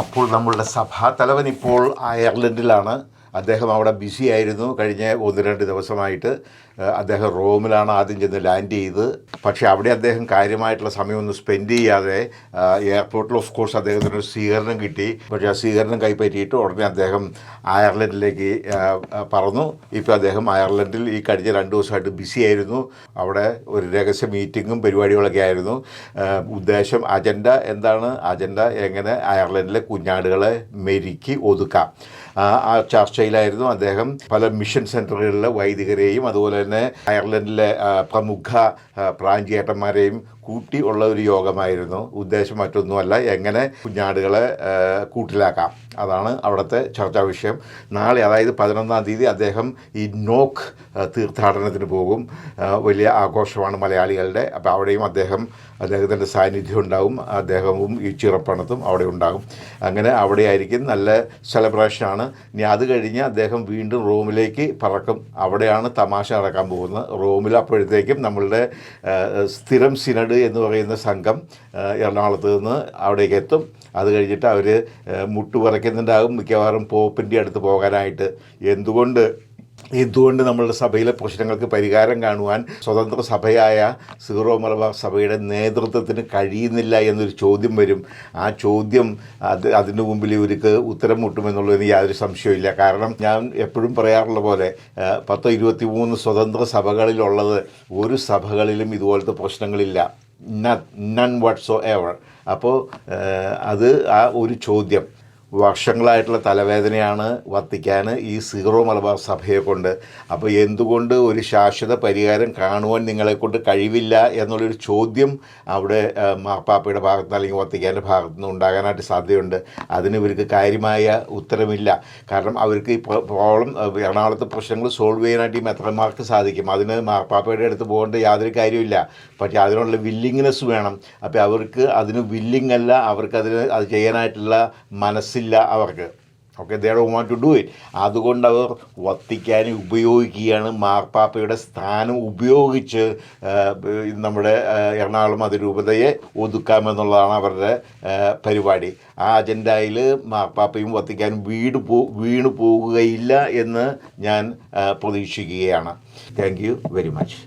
അപ്പോൾ നമ്മളുടെ സഭാ തലവൻ ഇപ്പോൾ അയർലൻഡിലാണ്. അദ്ദേഹം അവിടെ ബിസി ആയിരുന്നു കഴിഞ്ഞ ഒന്ന് രണ്ട് ദിവസമായിട്ട്. അദ്ദേഹം റോമിലാണ് ആദ്യം ചെന്ന് ലാൻഡ് ചെയ്ത്. പക്ഷേ അവിടെ അദ്ദേഹം കാര്യമായിട്ടുള്ള സമയമൊന്നും സ്പെൻഡ് ചെയ്യാതെ എയർപോർട്ടിൽ ഓഫ് കോഴ്സ് അദ്ദേഹത്തിന് ഒരു സ്വീകരണം കിട്ടി. പക്ഷേ ആ സ്വീകരണം കൈപ്പറ്റിയിട്ട് ഉടനെ അദ്ദേഹം അയർലൻഡിലേക്ക് പറന്നു. ഇപ്പോൾ അദ്ദേഹം അയർലൻഡിൽ ഈ കഴിഞ്ഞ രണ്ട് ദിവസമായിട്ട് ബിസി ആയിരുന്നു. അവിടെ ഒരു രഹസ്യ മീറ്റിങ്ങും പരിപാടികളൊക്കെ ആയിരുന്നു. ഉദ്ദേശം അജണ്ട എന്താണ്? അജണ്ട എങ്ങനെ അയർലൻഡിലെ കുഞ്ഞാടുകളെ മെരുക്കി ഒതുക്കാം. ആ ആ ചർച്ചയിലായിരുന്നു അദ്ദേഹം പല മിഷൻ സെന്ററുകളിലെ വൈദികരെയും അതുപോലെ തന്നെ അയർലൻഡിലെ പ്രമുഖ പ്രാഞ്ചിയേട്ടന്മാരെയും കൂട്ടി ഉള്ള ഒരു യോഗമായിരുന്നു. ഉദ്ദേശം മറ്റൊന്നുമല്ല. എങ്ങനെ കുഞ്ഞാടുകളെ കൂട്ടിലാക്കാം. അതാണ് അവിടുത്തെ ചർച്ചാ വിഷയം. നാളെ അതായത് പതിനൊന്നാം തീയതി അദ്ദേഹം ഈ നോക്ക് തീർത്ഥാടനത്തിന് പോകും. വലിയ ആഘോഷമാണ് മലയാളികളുടെ. അപ്പോൾ അവിടെയും അദ്ദേഹം അദ്ദേഹത്തിന്റെ സാന്നിധ്യം ഉണ്ടാവും. അദ്ദേഹവും ഈ ചിറപ്പണത്തും അവിടെ ഉണ്ടാകും. അങ്ങനെ അവിടെ ആയിരിക്കും നല്ല സെലിബ്രേഷനാണ് ഇനി അത് കഴിഞ്ഞ് അദ്ദേഹം വീണ്ടും റോമിലേക്ക് പറക്കും. അവിടെയാണ് തമാശ നടക്കാൻ പോകുന്നത്. റോമിൽ അപ്പോഴത്തേക്കും നമ്മളുടെ സ്ഥിരം സിനഡ് എന്ന് പറയുന്ന സംഘം എറണാകുളത്ത് നിന്ന് അവിടേക്ക് എത്തും. അത് കഴിഞ്ഞിട്ട് അവർ മുട്ടുപറയ്ക്കുന്നുണ്ടാകും മിക്കവാറും പോപ്പിന്റെ അടുത്ത് പോകാനായിട്ട്. എന്തുകൊണ്ട്? എന്തുകൊണ്ട് നമ്മളുടെ സഭയിലെ പ്രശ്നങ്ങൾക്ക് പരിഹാരം കാണുവാൻ സ്വതന്ത്ര സഭയായ സീറോ മലബാർ സഭയുടെ നേതൃത്വത്തിന് കഴിയുന്നില്ല എന്നൊരു ചോദ്യം വരും. ആ ചോദ്യം അത് അതിന് മുമ്പിൽ ഇവർക്ക് ഉത്തരം മുട്ടുമെന്നുള്ളതിന് യാതൊരു സംശയമില്ല കാരണം ഞാൻ എപ്പോഴും പറയാറുള്ള പോലെ പത്തോ ഇരുപത്തി മൂന്ന് സ്വതന്ത്ര സഭകളിലുള്ളത് ഒരു സഭകളിലും ഇതുപോലത്തെ പ്രശ്നങ്ങളില്ല. നൺ വാട്ട്സോ എവർ അപ്പോൾ അത് ആ ഒരു ചോദ്യം. വർഷങ്ങളായിട്ടുള്ള തലവേദനയാണ് വത്തിക്കാൻ ഈ സീറോ മലബാർ സഭയെ കൊണ്ട്. അപ്പോൾ എന്തുകൊണ്ട് ഒരു ശാശ്വത പരിഹാരം കാണുവാൻ നിങ്ങളെക്കൊണ്ട് കഴിവില്ല എന്നുള്ളൊരു ചോദ്യം അവിടെ മാപ്പാപ്പയുടെ ഭാഗത്തുനിന്ന് ഭാഗത്ത് അല്ലെങ്കിൽ വത്തിക്കാന്റെ ഭാഗത്തു നിന്ന് ഉണ്ടാകാനായിട്ട് സാധ്യതയുണ്ട്. അതിന് ഇവർക്ക് കാര്യമായ ഉത്തരമില്ല. കാരണം അവർക്ക് ഈ പ്രോബ്ലം എറണാകുളത്തെ പ്രശ്നങ്ങൾ സോൾവ് ചെയ്യാനായിട്ട് ഈ മെത്രന്മാർക്ക് സാധിക്കും. അതിന് മാപ്പാപ്പയുടെ അടുത്ത് പോകേണ്ട യാതൊരു കാര്യമില്ല പക്ഷേ അതിനുള്ള വില്ലിങ്നെസ് വേണം. അപ്പോൾ അവർക്ക് അതിന് വില്ലിങ് അല്ല അവർക്ക് അതിന് അത് ചെയ്യാനായിട്ടുള്ള മനസ്സില്ല അവർക്ക്. Okay they do want to do it അതുകൊണ്ട് അവർ വത്തിക്കാൻ ഉപയോഗിക്കുകയാണ്. മാർപ്പാപ്പയുടെ സ്ഥാനം ഉപയോഗിച്ച് നമ്മുടെ എറണാകുളം അതിരൂപതയെ ഒതുക്കാമെന്നുള്ളതാണ് അവരുടെ പരിപാടി. ആ അജണ്ടയിൽ മാർപ്പാപ്പയും വത്തിക്കാൻ വീട് പോ വീണു പോകുകയില്ല എന്ന് ഞാൻ പ്രതീക്ഷിക്കുകയാണ്. Thank you very much